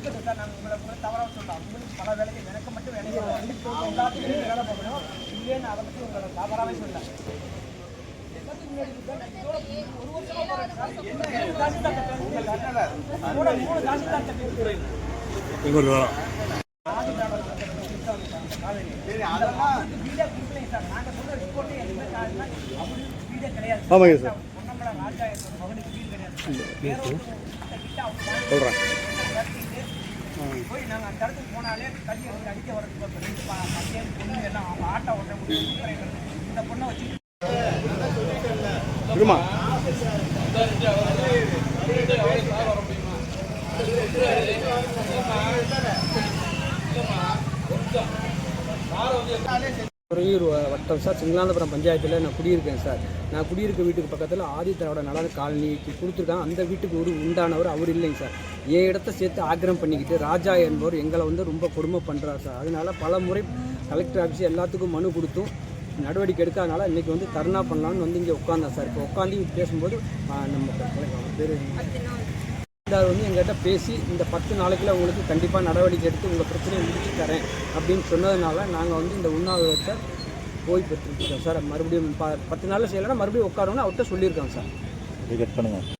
இருக்கட்டும் சார் நாங்கள் உங்களை உங்களை தவறாக சொல்லலாம் உங்களுக்கு பல வேலைகள் எனக்கு மட்டும் எல்லாத்துக்கும் நீங்க வேலை பார்க்கணும் இல்லைன்னு அதை பற்றி உங்களை தவறாகவே சொல்லல எல்லாத்துக்கும் முன்னாடி இருக்கு சார். இதோட ஒரு வருஷமா போறேன் சார். என்ன மூணு தாசில்தார் தட்டு இருக்கு. மூணு மூணு தாசில்தார் தட்டு இருக்கு. எங்களுக்கு வேணும் சரி அதெல்லாம் வீடியோ கொடுக்கலைங்க சார் நாங்கள் சொல்ற ரிப்போர்ட்டே எதுவுமே காரணம் அப்படி வீடியோ கிடையாது ஆமாங்க சார். சொல்கிறேன் நாங்கள் அந்த இடத்துக்கு போனாலே கல்வி வந்து அடிக்க வரதுக்கு பையன் பொண்ணு எல்லாம் அவங்க ஆட்டோ ஓட்ட முடியும் இந்த பொண்ணை வச்சு இருமா? துறையூர் வட்டம் சார் சிங்களாந்தபுரம் பஞ்சாயத்தில் நான் குடியிருக்கேன் சார். நான் குடியிருக்க வீட்டுக்கு பக்கத்தில் ஆதித்தரோட நலன் காலனிக்கு கொடுத்துருக்காங்க. அந்த வீட்டுக்கு ஒரு உண்டானவர் அவர் இல்லைங்க சார். என் இடத்த சேர்த்து ஆக்கிரம் பண்ணிக்கிட்டு ராஜா என்பவர் எங்களை வந்து ரொம்ப கொடுமை பண்ணுறாரு சார். அதனால பல முறை கலெக்டர் ஆஃபீஸ் எல்லாத்துக்கும் மனு கொடுத்தும் நடவடிக்கை எடுக்காதனால இன்றைக்கி வந்து தர்ணா பண்ணலாம்னு வந்து இங்கே உட்காந்தேன் சார். இப்போ உட்காந்து பேசும்போது நம்ம பேர் அவர் வந்து எங்கிட்ட பேசி இந்த பத்து நாளைக்குள்ள உங்களுக்கு கண்டிப்பாக நடவடிக்கை எடுத்து உங்கள் பிரச்சனையை முடிச்சு தரேன் அப்படின்னு சொன்னதுனால நாங்கள் வந்து இந்த உண்ணாவிரதத்தை போய் பெற்றுருக்கோம் சார். மறுபடியும் ப பத்து நாளில் செய்யலைன்னா மறுபடியும் உட்காரோன்னு அவர்கிட்ட சொல்லியிருக்கோம் சார். கட் பண்ணுங்கள்